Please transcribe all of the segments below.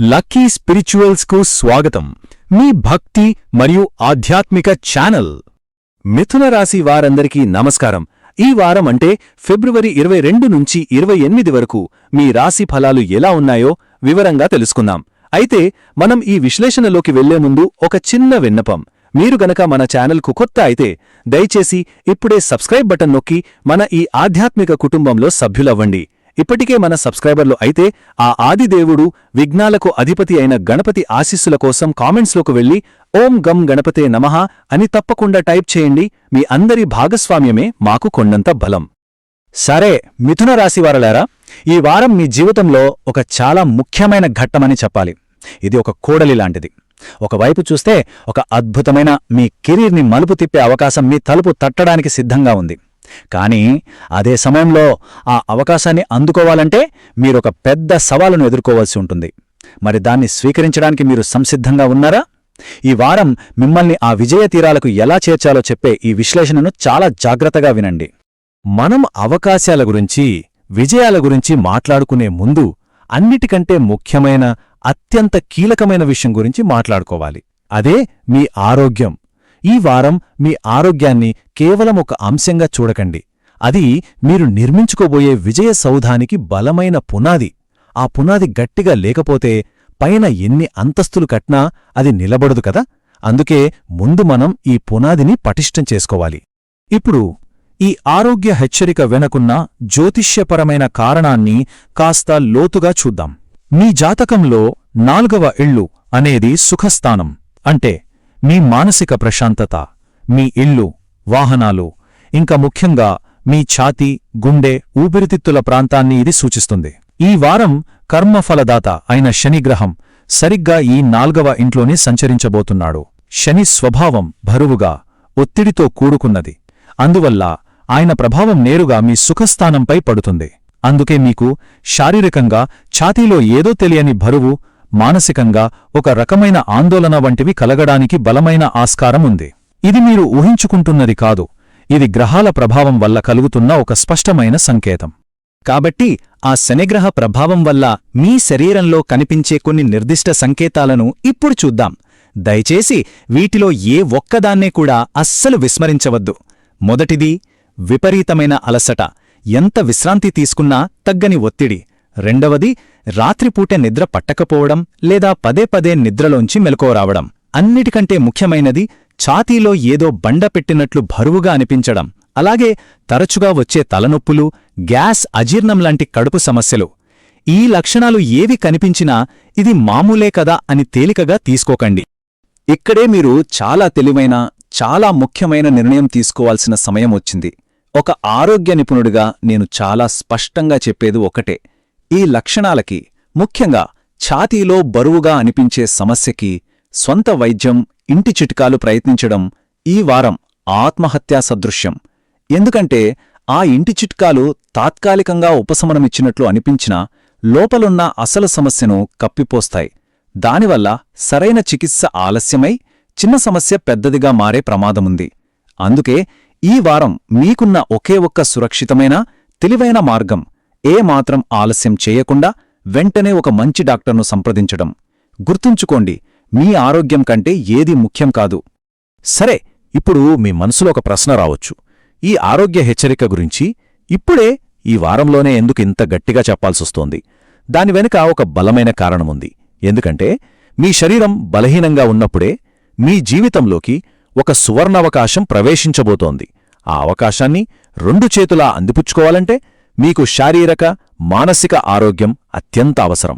Lucky స్పిరిచువల్స్కు స్వాగతం. మీ భక్తి మరియు ఆధ్యాత్మిక ఛానల్. మిథున రాశి వారందరికీ నమస్కారం. ఈ వారం అంటే ఫిబ్రవరి ఇరవై రెండు నుంచి ఇరవై ఎనిమిది వరకు మీ రాశి ఫలాలు ఎలా ఉన్నాయో వివరంగా తెలుసుకుందాం. అయితే మనం ఈ విశ్లేషణలోకి వెళ్ళే ముందు ఒక చిన్న విన్నపం. మీరు గనక మన ఛానల్కు కొత్త అయితే దయచేసి ఇప్పుడే సబ్స్క్రైబ్ బటన్ నొక్కి మన ఈ ఆధ్యాత్మిక కుటుంబంలో సభ్యులవ్వండి. ఇప్పటికే మన సబ్స్క్రైబర్లు అయితే ఆ ఆదిదేవుడు విఘ్నాలకు అధిపతి అయిన గణపతి ఆశీస్సుల కోసం కామెంట్స్లోకి వెళ్ళి ఓం గం గణపతే నమః అని తప్పకుండా టైప్ చేయండి. మీ అందరి భాగస్వామ్యమే మాకు కొండంత బలం. సరే మిథున రాశివారలారా ఈ వారం మీ జీవితంలో ఒక చాలా ముఖ్యమైన ఘట్టమని చెప్పాలి. ఇది ఒక కోడలి లాంటిది. ఒకవైపు చూస్తే ఒక అద్భుతమైన మీ కెరీర్ని మలుపు తిప్పే అవకాశం మీ తలుపు తట్టడానికి సిద్ధంగా ఉంది. కానీ అదే సమయంలో ఆ అవకాశాన్ని అందుకోవాలంటే మీరొక పెద్ద సవాలును ఎదుర్కోవాల్సి ఉంటుంది. మరి దాన్ని స్వీకరించడానికి మీరు సంసిద్ధంగా ఉన్నారా? ఈ వారం మిమ్మల్ని ఆ విజయ తీరాలకు ఎలా చేర్చాలో చెప్పే ఈ విశ్లేషణను చాలా జాగ్రత్తగా వినండి. మనం అవకాశాల గురించి విజయాల గురించి మాట్లాడుకునే ముందు అన్నిటికంటే ముఖ్యమైన అత్యంత కీలకమైన విషయం గురించి మాట్లాడుకోవాలి. అదే మీ ఆరోగ్యం. ఈ వారం మీ ఆరోగ్యాన్ని కేవలం ఒక అంశంగా చూడకండి. అది మీరు నిర్మించుకోబోయే విజయ సౌధానికి బలమైన పునాది. ఆ పునాది గట్టిగా లేకపోతే పైన ఎన్ని అంతస్తులు కట్నా అది నిలబడదు కదా? అందుకే ముందు మనం ఈ పునాదిని పటిష్టం చేసుకోవాలి. ఇప్పుడు ఈ ఆరోగ్య హెచ్చరిక వెనకున్న జ్యోతిష్యపరమైన కారణాన్ని కాస్త లోతుగా చూద్దాం. మీ జాతకంలో నాల్గవ ఇళ్ళు అనేది సుఖస్థానం. అంటే మీ మానసిక ప్రశాంతత మీ ఇల్లు వాహనాలు ఇంకా ముఖ్యంగా మీ ఛాతీ గుండె ఊపిరితిత్తుల ప్రాంతాన్ని ఇది సూచిస్తుంది. ఈ వారం కర్మఫలదాత అయిన శనిగ్రహం సరిగ్గా ఈ నాల్గవ ఇంట్లోనే సంచరించబోతున్నాడు. శని స్వభావం భరువుగా ఒత్తిడితో కూడుకున్నది. అందువల్ల ఆయన ప్రభావం నేరుగా మీ సుఖస్థానంపై పడుతుంది. అందుకే మీకు శారీరకంగా ఛాతీలో ఏదో తెలియని బరువు మానసికంగా ఒక రకమైన ఆందోళన వంటివి కలగడానికి బలమైన ఆస్కారం ఉంది. ఇది మీరు ఊహించుకుంటున్నది కాదు. ఇది గ్రహాల ప్రభావం వల్ల కలుగుతున్న ఒక స్పష్టమైన సంకేతం. కాబట్టి ఆ శనిగ్రహ ప్రభావం వల్ల మీ శరీరంలో కనిపించే కొన్ని నిర్దిష్ట సంకేతాలను ఇప్పుడు చూద్దాం. దయచేసి వీటిలో ఏ ఒక్కదాన్నే కూడా అస్సలు విస్మరించవద్దు. మొదటిది విపరీతమైన అలసట. ఎంత విశ్రాంతి తీసుకున్నా తగ్గని ఒత్తిడి. రెండవది రాత్రిపూట నిద్ర పట్టకపోవడం లేదా పదే పదే నిద్రలోంచి మెలకువరావడం అన్నిటికంటే ముఖ్యమైనది ఛాతీలో ఏదో బండ పెట్టినట్లు బరువుగా అనిపించడం. అలాగే తరచుగా వచ్చే తలనొప్పులు గ్యాస్ అజీర్ణం లాంటి కడుపు సమస్యలు. ఈ లక్షణాలు ఏవి కనిపించినా ఇది మామూలే కదా అని తేలికగా తీసుకోకండి. ఇక్కడే మీరు చాలా తెలివైన చాలా ముఖ్యమైన నిర్ణయం తీసుకోవాల్సిన సమయం వచ్చింది. ఒక ఆరోగ్య నిపుణుడిగా నేను చాలా స్పష్టంగా చెప్పేది ఒకటే. ఈ లక్షణాలకి ముఖ్యంగా ఛాతీలో బరువుగా అనిపించే సమస్యకి స్వంత వైద్యం ఇంటి చిట్కాలు ప్రయత్నించడం ఈ వారం ఆత్మహత్యా సదృశ్యం. ఎందుకంటే ఆ ఇంటి చిట్కాలు తాత్కాలికంగా ఉపశమనమిచ్చినట్లు అనిపించినా లోపలున్న అసలు సమస్యను కప్పిపోస్తాయి. దానివల్ల సరైన చికిత్స ఆలస్యమై చిన్న సమస్య పెద్దదిగా మారే ప్రమాదముంది. అందుకే ఈ వారం మీకున్న ఒకే ఒక్క సురక్షితమైన తెలివైన మార్గం ఏ మాత్రం ఆలస్యం చేయకుండా వెంటనే ఒక మంచి డాక్టర్ను సంప్రదించడం. గుర్తుంచుకోండి మీ ఆరోగ్యం కంటే ఏది ముఖ్యం కాదు. సరే ఇప్పుడు మీ మనసులో ఒక ప్రశ్న రావచ్చు. ఈ ఆరోగ్య హెచ్చరిక గురించి ఇప్పుడే ఈ వారంలోనే ఎందుకు ఇంత గట్టిగా చెప్పాల్సొస్తోంది దాని వెనుక ఒక బలమైన కారణముంది ఎందుకంటే మీ శరీరం బలహీనంగా ఉన్నప్పుడే మీ జీవితంలోకి ఒక సువర్ణావకాశం ప్రవేశించబోతోంది. ఆ అవకాశాన్ని రెండు చేతులా అందిపుచ్చుకోవాలంటే మీకు శారీరక మానసిక ఆరోగ్యం అత్యంత అవసరం.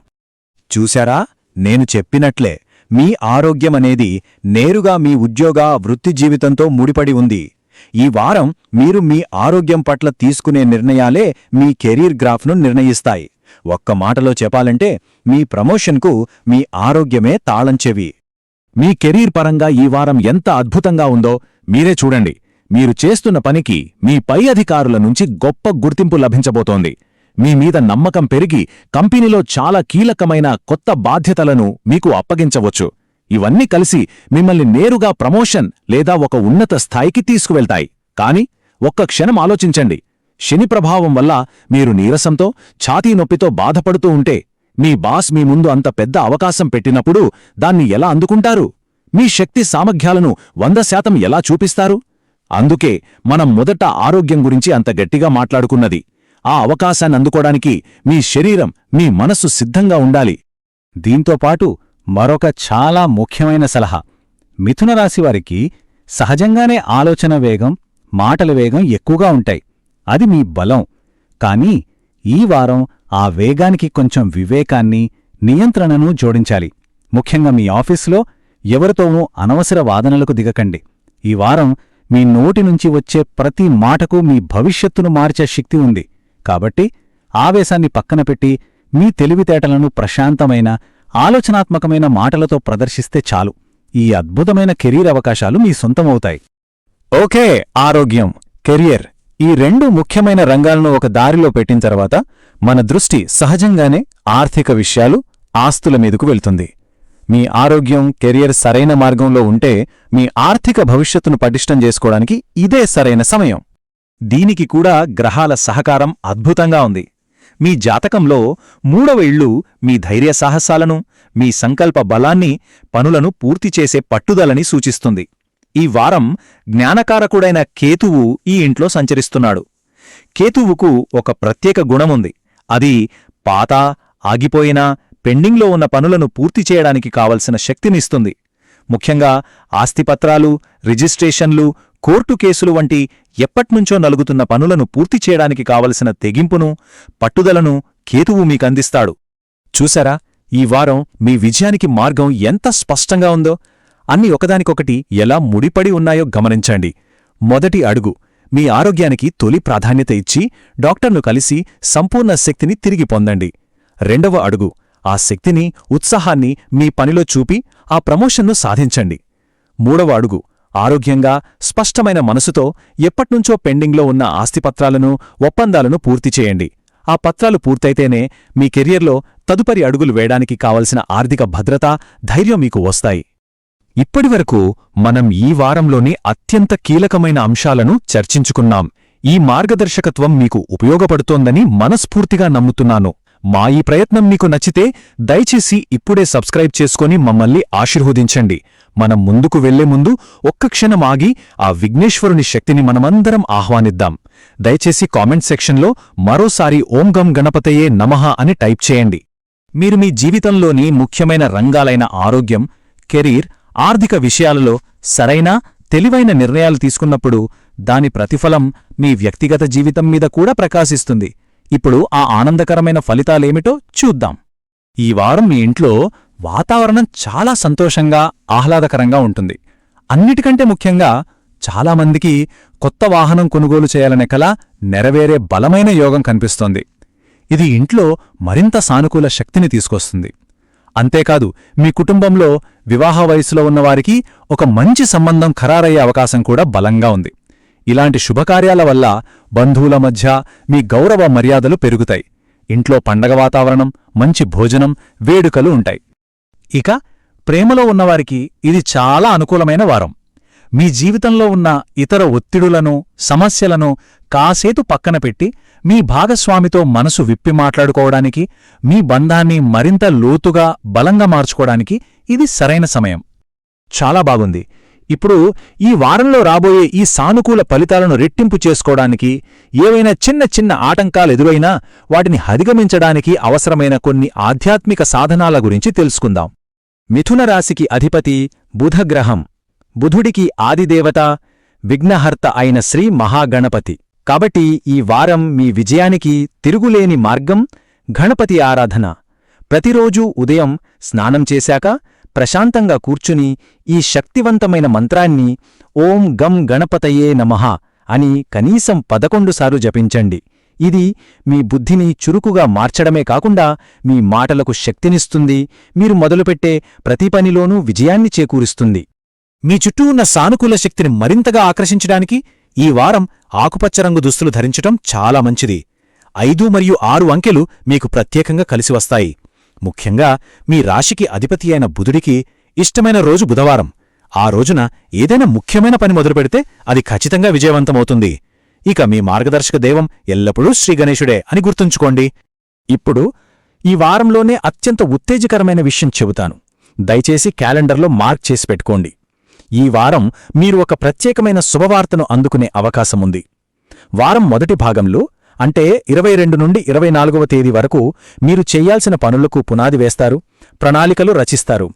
చూశారా? నేను చెప్పినట్లే మీ ఆరోగ్యమనేది నేరుగా మీ ఉద్యోగ వృత్తి జీవితంతో ముడిపడి ఉంది. ఈ వారం మీరు మీ ఆరోగ్యం పట్ల తీసుకునే నిర్ణయాలే మీ కెరీర్ గ్రాఫ్ను నిర్ణయిస్తాయి. ఒక్క మాటలో చెప్పాలంటే మీ ప్రమోషన్కు మీ ఆరోగ్యమే తాళంచెవి మీ కెరీర్ పరంగా ఈ వారం ఎంత అద్భుతంగా ఉందో మీరే చూడండి. మీరు చేస్తున్న పనికి మీ పై అధికారుల నుంచి గొప్ప గుర్తింపు లభించబోతోంది. మీ మీద నమ్మకం పెరిగి కంపెనీలో చాలా కీలకమైన కొత్త బాధ్యతలను మీకు అప్పగించవచ్చు. ఇవన్నీ కలిసి మిమ్మల్ని నేరుగా ప్రమోషన్ లేదా ఒక ఉన్నత స్థాయికి తీసుకువెళ్తాయి. కాని ఒక్క క్షణం ఆలోచించండి. శని ప్రభావం వల్ల మీరు నీరసంతో ఛాతీ నొప్పితో బాధపడుతూ ఉంటే మీ బాస్ మీ ముందు అంత పెద్ద అవకాశం పెట్టినప్పుడు దాన్ని ఎలా అందుకుంటారు? మీ శక్తి సామర్థ్యాలను వంద శాతం ఎలా చూపిస్తారు? అందుకే మనం మొదట ఆరోగ్యం గురించి అంత గట్టిగా మాట్లాడుకున్నది. ఆ అవకాశాన్ని అందుకోడానికి మీ శరీరం మీ మనస్సు సిద్ధంగా ఉండాలి. దీంతోపాటు మరొక చాలా ముఖ్యమైన సలహా. మిథున రాశివారికి సహజంగానే ఆలోచన వేగం మాటల వేగం ఎక్కువగా ఉంటాయి. అది మీ బలం. కానీ ఈ వారం ఆ వేగానికి కొంచెం వివేకాన్ని నియంత్రణను జోడించాలి. ముఖ్యంగా మీ ఆఫీసులో ఎవరితోనూ అనవసర వాదనలకు దిగకండి. ఈ వారం మీ నోటి నుంచి వచ్చే ప్రతి మాటకు మీ భవిష్యత్తును మార్చే శక్తి ఉంది. కాబట్టి ఆవేశాన్ని పక్కన పెట్టి మీ తెలివితేటలను ప్రశాంతమైన ఆలోచనాత్మకమైన మాటలతో ప్రదర్శిస్తే చాలు. ఈ అద్భుతమైన కెరీర్ అవకాశాలు మీ సొంతమవుతాయి. ఓకే ఆరోగ్యం కెరియర్ ఈ రెండు ముఖ్యమైన రంగాలను ఒక దారిలో పెట్టిన తర్వాత మన దృష్టి సహజంగానే ఆర్థిక విషయాలు ఆస్తుల మీదకు వెళ్తుంది. మీ ఆరోగ్యం కెరియర్ సరైన మార్గంలో ఉంటే మీ ఆర్థిక భవిష్యత్తును పటిష్టం చేసుకోవడానికి ఇదే సరైన సమయం. దీనికి కూడా గ్రహాల సహకారం అద్భుతంగా ఉంది. మీ జాతకంలో మూడవ ఇళ్ళు మీ ధైర్య సాహసాలను మీ సంకల్ప బలాన్ని పనులను పూర్తి చేసే పట్టుదలని సూచిస్తుంది. ఈ వారం జ్ఞానకారకుడైన కేతువు ఈ ఇంట్లో సంచరిస్తున్నాడు. కేతువుకు ఒక ప్రత్యేక గుణముంది. అది పాత ఆగిపోయిన పెండింగ్లో ఉన్న పనులను పూర్తి చేయడానికి కావలసిన శక్తినిస్తుంది ముఖ్యంగా ఆస్తిపత్రాలు రిజిస్ట్రేషన్లు కోర్టు కేసులు వంటి ఎప్పట్నుంచో నలుగుతున్న పనులను పూర్తి చేయడానికి కావలసిన తెగింపును పట్టుదలను కేతువు మీకందిస్తాడు. చూసారా ఈ వారం మీ విజయానికి మార్గం ఎంత స్పష్టంగా ఉందో? అన్ని ఒకదానికొకటి ఎలా ముడిపడి ఉన్నాయో గమనించండి. మొదటి అడుగు మీ ఆరోగ్యానికి తొలి ప్రాధాన్యత ఇచ్చి డాక్టర్ను కలిసి సంపూర్ణ శక్తిని తిరిగి పొందండి. రెండవ అడుగు ఆ శక్తిని ఉత్సాహాన్ని మీ పనిలో చూపి ఆ ప్రమోషన్ను సాధించండి. మూడవ అడుగు. ఆరోగ్యంగా స్పష్టమైన మనసుతో ఎప్పట్నుంచో పెండింగ్లో ఉన్న ఆస్తిపత్రాలను ఒప్పందాలను పూర్తి చేయండి. ఆ పత్రాలు పూర్తయితేనే మీ కెరియర్లో తదుపరి అడుగులు వేయడానికి కావలసిన ఆర్థిక భద్రత ధైర్యం మీకు వస్తాయి. ఇప్పటివరకు మనం ఈ వారంలోని అత్యంత కీలకమైన అంశాలను చర్చించుకున్నాం. ఈ మార్గదర్శకత్వం మీకు ఉపయోగపడుతోందని మనస్ఫూర్తిగా నమ్ముతున్నాను. మా ఈ ప్రయత్నం మీకు నచ్చితే దయచేసి ఇప్పుడే సబ్స్క్రైబ్ చేసుకొని మమ్మల్ని ఆశీర్వదించండి. మనం ముందుకు వెళ్ళే ముందు ఒక్క క్షణం ఆగి ఆ విఘ్నేశ్వరుని శక్తిని మనమందరం ఆహ్వానిద్దాం. దయచేసి కామెంట్ సెక్షన్లో మరోసారి ఓం గం గణపతయే నమః అని టైప్ చేయండి. మీరు మీ జీవితంలోని ముఖ్యమైన రంగాలైన ఆరోగ్యం కెరీర్ ఆర్థిక విషయాలలో సరైన తెలివైన నిర్ణయాలు తీసుకున్నప్పుడు దాని ప్రతిఫలం మీ వ్యక్తిగత జీవితం మీద కూడా ప్రకాశిస్తుంది. ఇప్పుడు ఆ ఆనందకరమైన ఫలితాలేమిటో చూద్దాం. ఈ వారం మీ ఇంట్లో వాతావరణం చాలా సంతోషంగా ఆహ్లాదకరంగా ఉంటుంది. అన్నిటికంటే ముఖ్యంగా చాలామందికి కొత్త వాహనం కొనుగోలు చేయాలనే కల నెరవేరే బలమైన యోగం కనిపిస్తోంది. ఇది ఇంట్లో మరింత సానుకూల శక్తిని తీసుకొస్తుంది. అంతేకాదు మీ కుటుంబంలో వివాహ వయసులో ఉన్నవారికి ఒక మంచి సంబంధం ఖరారయ్యే అవకాశం కూడా బలంగా ఉంది. ఇలాంటి శుభకార్యాల వల్ల బంధువుల మధ్య మీ గౌరవ మర్యాదలు పెరుగుతాయి. ఇంట్లో పండగ వాతావరణం మంచి భోజనం వేడుకలు ఉంటాయి. ఇక ప్రేమలో ఉన్నవారికి ఇది చాలా అనుకూలమైన వారం. మీ జీవితంలో ఉన్న ఇతర ఒత్తిడులను సమస్యలను కాసేతు పక్కన పెట్టి మీ భాగస్వామితో మనసు విప్పి మాట్లాడుకోవడానికి మీ బంధాన్ని మరింత లోతుగా బలంగా మార్చుకోవడానికి ఇది సరైన సమయం. చాలా బాగుంది. ఇప్పుడు ఈ వారంలో రాబోయే ఈ సానుకూల ఫలితాలను రెట్టింపు చేసుకోవడానికి ఏవైనా చిన్న చిన్న ఆటంకాలు ఎదురైనా వాటిని అధిగమించడానికి అవసరమైన కొన్ని ఆధ్యాత్మిక సాధనాల గురించి తెలుసుకుందాం. మిథున రాశికి అధిపతి బుధగ్రహం. బుధుడికి ఆదిదేవత విఘ్నహర్త అయిన శ్రీ మహాగణపతి. కాబట్టి ఈ వారం మీ విజయానికి తిరుగులేని మార్గం గణపతి ఆరాధన. ప్రతిరోజూ ఉదయం స్నానం చేశాక ప్రశాంతంగా కూర్చుని ఈ శక్తివంతమైన మంత్రాన్ని ఓం గం గణపతయే నమః అని కనీసం పదకొండుసార్లు జపించండి. ఇది మీ బుద్ధిని చురుకుగా మార్చడమే కాకుండా మీ మాటలకు శక్తినిస్తుంది. మీరు మొదలుపెట్టే ప్రతి పనిలోనూ విజయాన్ని చేకూరుస్తుంది. మీ చుట్టూ ఉన్న సానుకూల శక్తిని మరింతగా ఆకర్షించడానికి ఈ వారం ఆకుపచ్చ రంగు దుస్తులు ధరించటం చాలా మంచిది. ఐదు మరియు ఆరు అంకెలు మీకు ప్రత్యేకంగా కలిసివస్తాయి ముఖ్యంగా మీ రాశికి అధిపతి అయిన బుధుడికి ఇష్టమైన రోజు బుధవారం. ఆ రోజున ఏదైనా ముఖ్యమైన పని మొదలుపెడితే అది ఖచ్చితంగా విజయవంతమవుతుంది. ఇక మీ మార్గదర్శక దైవం ఎల్లప్పుడూ శ్రీగణేశుడే అని గుర్తుంచుకోండి. ఇప్పుడు ఈ వారంలోనే అత్యంత ఉత్తేజకరమైన విషయం చెబుతాను. దయచేసి క్యాలెండర్లో మార్క్ చేసి పెట్టుకోండి. ఈ వారం మీరు ఒక ప్రత్యేకమైన శుభవార్తను అందుకునే అవకాశముంది. వారం మొదటి భాగంలో అంటే ఇరవై రెండు నుండి ఇరవై నాలుగవ తేదీ వరకు మీరు చెయ్యాల్సిన పనులకు పునాది వేస్తారు ప్రణాళికలు రచిస్తారు.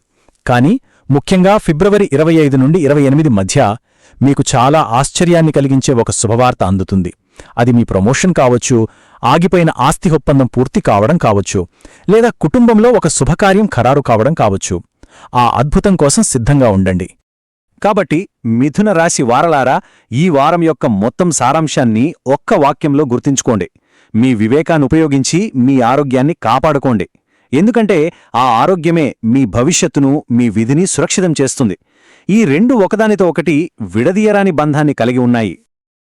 కాని ముఖ్యంగా ఫిబ్రవరి ఇరవై ఐదు నుండి ఇరవై ఎనిమిది మధ్య మీకు చాలా ఆశ్చర్యాన్ని కలిగించే ఒక శుభవార్త అందుతుంది. అది మీ ప్రమోషన్ కావచ్చు ఆగిపోయిన ఆస్తి ఒప్పందం పూర్తి కావడం కావచ్చు లేదా కుటుంబంలో ఒక శుభకార్యం ఖరారు కావడం కావచ్చు. ఆ అద్భుతం కోసం సిద్ధంగా ఉండండి. కాబట్టి మిథున రాశి వారలారా ఈ వారం యొక్క మొత్తం సారాంశాన్ని ఒక్క వాక్యంలో గుర్తుంచుకోండి. మీ వివేకాన్ని ఉపయోగించి మీ ఆరోగ్యాన్ని కాపాడుకోండి. ఎందుకంటే ఆ ఆరోగ్యమే మీ భవిష్యత్తును మీ విధిని సురక్షితం చేస్తుంది. ఈ రెండు ఒకదానితో ఒకటి విడదీయరాని బంధాన్ని కలిగి ఉన్నాయి.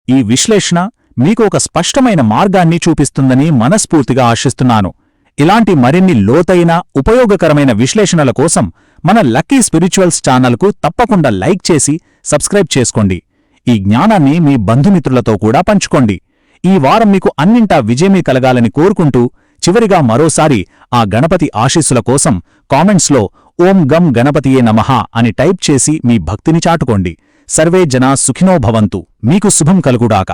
ఈ విశ్లేషణ మీకు ఒక స్పష్టమైన మార్గాన్ని చూపిస్తుందని మనస్ఫూర్తిగా ఆశిస్తున్నాను. ఇలాంటి మరిన్ని లోతైన ఉపయోగకరమైన విశ్లేషణల కోసం మన లక్కీ స్పిరిచువల్స్ ఛానల్కు తప్పకుండా లైక్ చేసి సబ్స్క్రైబ్ చేసుకోండి. ఈ జ్ఞానాన్ని మీ బంధుమిత్రులతో కూడా పంచుకోండి. ఈ వారం మీకు అన్నింటా విజయమే కలగాలని కోరుకుంటూ చివరిగా మరోసారి ఆ గణపతి ఆశీస్సుల కోసం కామెంట్స్లో ఓం గం గణపతియే నమః అని టైప్ చేసి మీ భక్తిని చాటుకోండి. సర్వే జనా సుఖినో భవంతు. మీకు శుభం కలుగుడాక